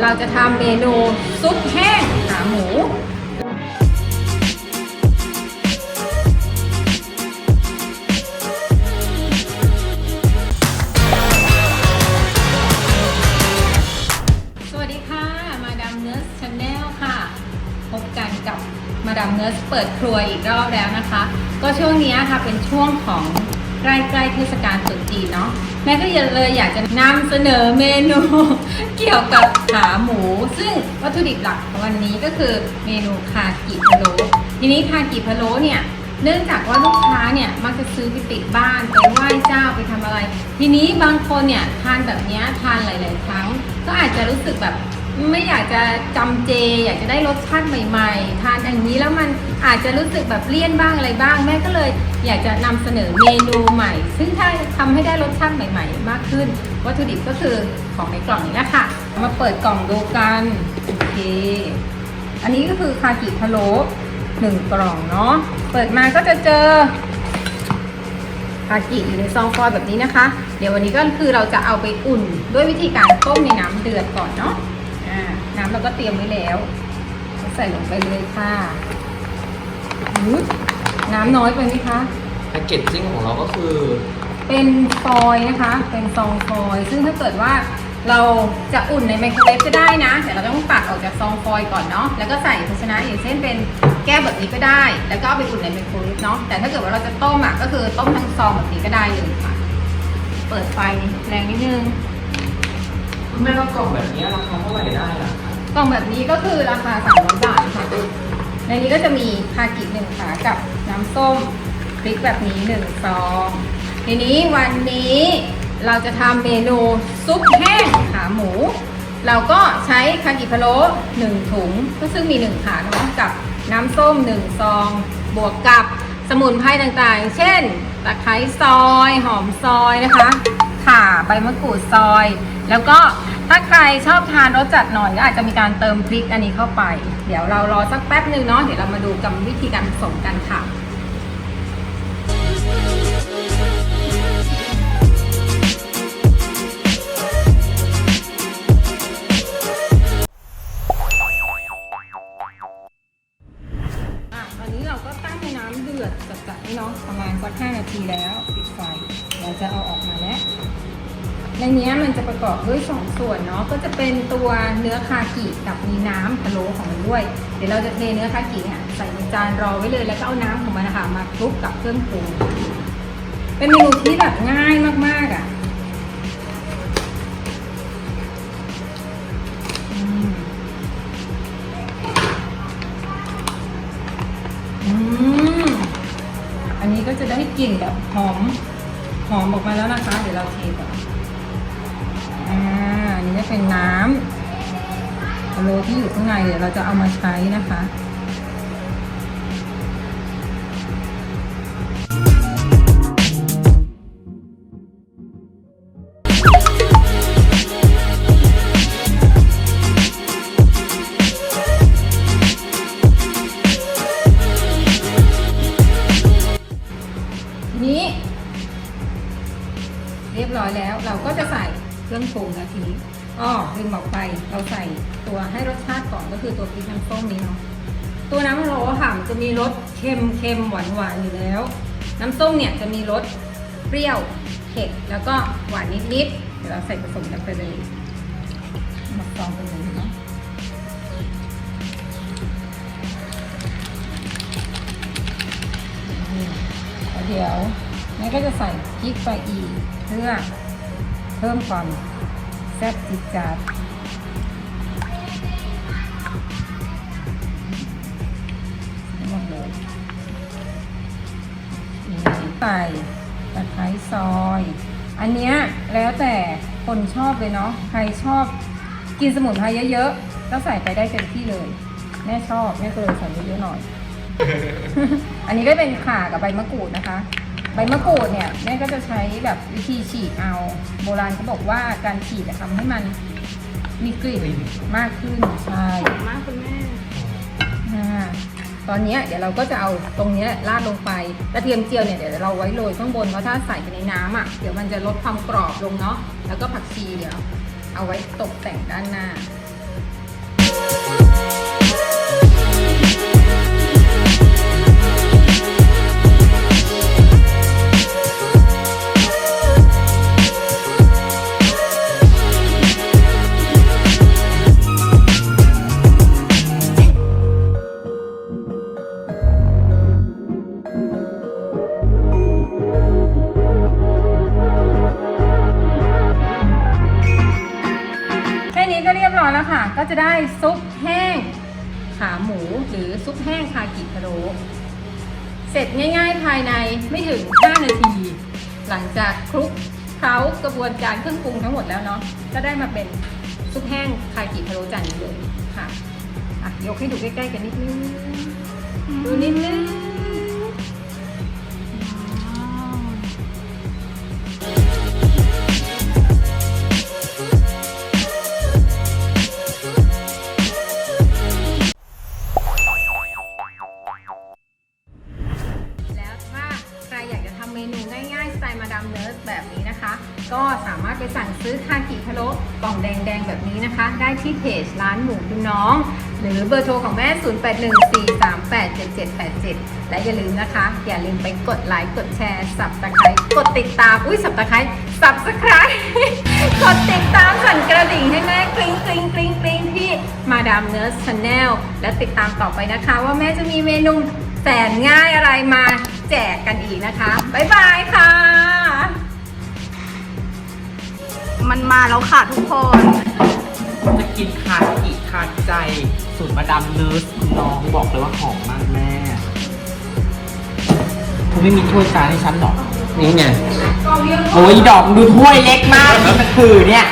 เราจะทำเมนูซุปแห้งขาหมูสวัสดีค่ะมาดามเนสชาแนลค่ะพบกันกับมาดามเน r ร์สเปิดครัวอีกรอบแล้วนะคะ ก็ช่วงนี้ค่ะเป็นช่วงของใกล้ๆเทศกาลตรุษจีนเนาะ แม่ก็เลยอยากจะนำเสนอเมนู เกี่ยวกับขาหมู ซึ่งวัตถุดิบหลักของวันนี้ก็คือเมนูคากิพะโล้ทีนี้คากิพะโล้เนี่ยเนื่องจากว่าลูกค้าเนี่ยมักจะซื้อไปติดบ้านไปไหว้เจ้าไปทำอะไร ทีนี้บางคนเนี่ยทานแบบนี้ทานหลาย ๆ ครั้ง ก็อาจจะรู้สึกแบบไม่อยากจะจำเจ อยากจะได้รสชาติใหม่ ๆ ทานอย่างนี้แล้วมันอาจจะรู้สึกแบบเลี่ยนบ้างอะไรบ้าง แม่ก็เลย อยากจะนำเสนอเมนูใหม่ ซึ่งถ้าทำให้ได้รสชาติใหม่ ๆ มากขึ้น วัตถุดิบก็คือของในกล่องนี้แหละค่ะมาเปิดกล่องดูกันโอเคอันนี้ก็คือคากิพะโล้หนึ่งกล่องเนาะเปิดมาก็จะเจอคากิอยู่ในซองฟอยล์แบบนี้นะคะ เดี๋ยววันนี้ก็คือเราจะเอาไปอุ่นด้วยวิธีการต้มในน้ำเดือดก่อนเนาะน้ำเราก็เตรียมไว้แล้ว ใส่ลงไปเลยค่ะ น้ำน้อยไปไหมคะ แพ็กเกจจิ้งของเราก็คือ เป็นฟอยล์นะคะ เป็นซองฟอยล์ซึ่งถ้าเกิดว่าเราจะอุ่นในไมโครเวฟก็ได้นะแต่เราต้องตักออกจากซองฟอยล์ก่อนเนาะแล้วก็ใส่ภาชนะอย่างเช่นเป็นแก้วแบบนี้ก็ได้ แล้วก็เอาไปอุ่นในไมโครเวฟเนาะแต่ถ้าเกิดว่าเราจะต้มอะก็คือต้มทั้งซองแบบนี้ก็ได้เลยค่ะ เปิดไฟแรงนิดนึงแม่ก็กล่องแบบนี้ราคาเท่าไหร่ได้ล่ะคะกล่องแบบนี้ก็คือราคา300บาทค่ะ ในนี้ก็จะมีคากิหนึ่งขากับน้ำส้มพริกแบบนี้หนึ่งซองทีนี้วันนี้เราจะทำเมนูซุปแห้งขาหมู เราก็ใช้คากิพะโล้หนึ่งถุง ก็ซึ่งมีหนึ่งขาเนาะกับน้ำส้มหนึ่งซอง บวกกับสมุนไพรต่างๆ เช่นตะไคร้ซอย หอมซอยนะคะ ข่าใบมะกรูดซอย แล้วก็ ถ้าใครชอบทานรสจัดหน่อยก็อาจจะมีการเติมพริกอันนี้เข้าไป เดี๋ยวเรารอสักแป๊บหนึ่งเนาะเดี๋ยวเรามาดูกรรมวิธีการผสมกันค่ะอะตอนนี้เราก็ตั้งให้น้ำเดือดจัดๆให้เนาะประมาณสัก5นาทีแล้วปิดไฟ เราจะเอาออกมาแล้ว ในนี้มันจะประกอบด้วยสองส่วนเนาะก็จะเป็นตัวเนื้อคากิกับมีน้ำพะโล้ของมันด้วย เดี๋ยวเราจะเทเนื้อคากิเนี่ยใส่ในจานรอไว้เลยแล้วก็เอาน้ำของมันนะคะมาคลุกกับเครื่องปรุงเป็นเมนูที่แบบง่ายมากๆอะอันนี้ก็จะได้กลิ่นแบบหอมหอมออกมาแล้วนะคะ เดี๋ยวเราเทก่อน นี้จะเป็นน้ำพะโลที่อยู่ข้างในเดี๋ยวเราจะเอามาใช้นะคะทีนี้ เรียบร้อยแล้วเราก็จะใส่เครื่องปรุงนะทีนี้ อ้อลืมบอกไปเราใส่ตัวให้รสชาติก่อนก็คือตัวพริกน้ำส้มนี้เนาะตัวน้ำพะโล้ค่ะมันจะมีรสเค็มเค็มหวานหวานอยู่แล้ว น้ำส้มเนี่ยจะมีรสเปรี้ยวเผ็ดแล้วก็หวานนิดๆเดี๋ยวเราใส่ผสมกันไปเลยมาซองกันเลยเนาะเดี๋ยวแม่ก็จะใส่พริกไปอีกเพื่อเพิ่มความ แซ่บจิดจาดหมดเลยใส่ตะไคร้ซอย อันเนี้ยแล้วแต่คนชอบเลยเนาะใครชอบกินสมุนไพรเยอะๆก็ใส่ไปได้เต็มที่เลย แม่ชอบแม่ก็เลยใส่เยอะๆหน่อย อันนี้ก็เป็นข่ากับใบมะกรูดนะคะ ใบมะกรูดเนี่ยแม่ก็จะใช้แบบวิธีฉีกเอาโบราณเขาบอกว่าการฉีกจะทำให้มันมีกลิ่นมากขึ้นใช่มากคุณแม่อ่าตอนเนี้ยเดี๋ยวเราก็จะเอาตรงเนี้ยราดลงไปกระเทียมเจียวเนี่ยเดี๋ยวเราไว้โรยข้างบนเพราะถ้าใส่ไปในน้ำอะเดี๋ยวมันจะลดความกรอบลงเนาะแล้วก็ผักชีเดี๋ยวเอาไว้ตกแต่งด้านหน้า ได้ซุปแห้งขาหมูหรือซุปแห้งคากิพะโล้เสร็จง่าย ๆ ภายในไม่ถึง 5 นาที หลังจากคลุกเคล้ากระบวนการเครื่องปรุงทั้งหมดแล้วเนาะก็ได้มาเป็นซุปแห้งคากิพะโล้จานนี้เลยค่ะอะยกให้ดูใกล้ๆกันนิดนึงดูนิดนึง สั่งซื้อคากิพะโล้กล่องแดงๆ แบบนี้นะคะ ได้ที่เพจร้านหมูคุณน้อง หรือเบอร์โทรของแม่ 0814387787 และอย่าลืมนะคะ อย่าลืมไปกดไลค์กดแชร์สับตะไคร้กดติดตาม อุ้ยสับตะไคร้สับสไครกดติดตามสั่นกระดิ่งให้แม่กริ๊งกริ๊งกริ๊งกริ๊งที่มาดามเนิร์สชาแนลและติดตามต่อไปนะคะ ว่าแม่จะมีเมนูแสนง่ายอะไรมาแจกกันอีกนะคะ บ๊ายบายค่ะ มันมาแล้วค่ะทุกคน จะกินคากิคาใจสูตรมาดามเนิร์สคุณน้องบอกเลยว่าหอมมากแม่คุณไม่มีถ้วยจานให้ฉันหรอนี่ไงโอ้ยดอกดูถ้วยเล็กมากนี่มันคือเนี่ย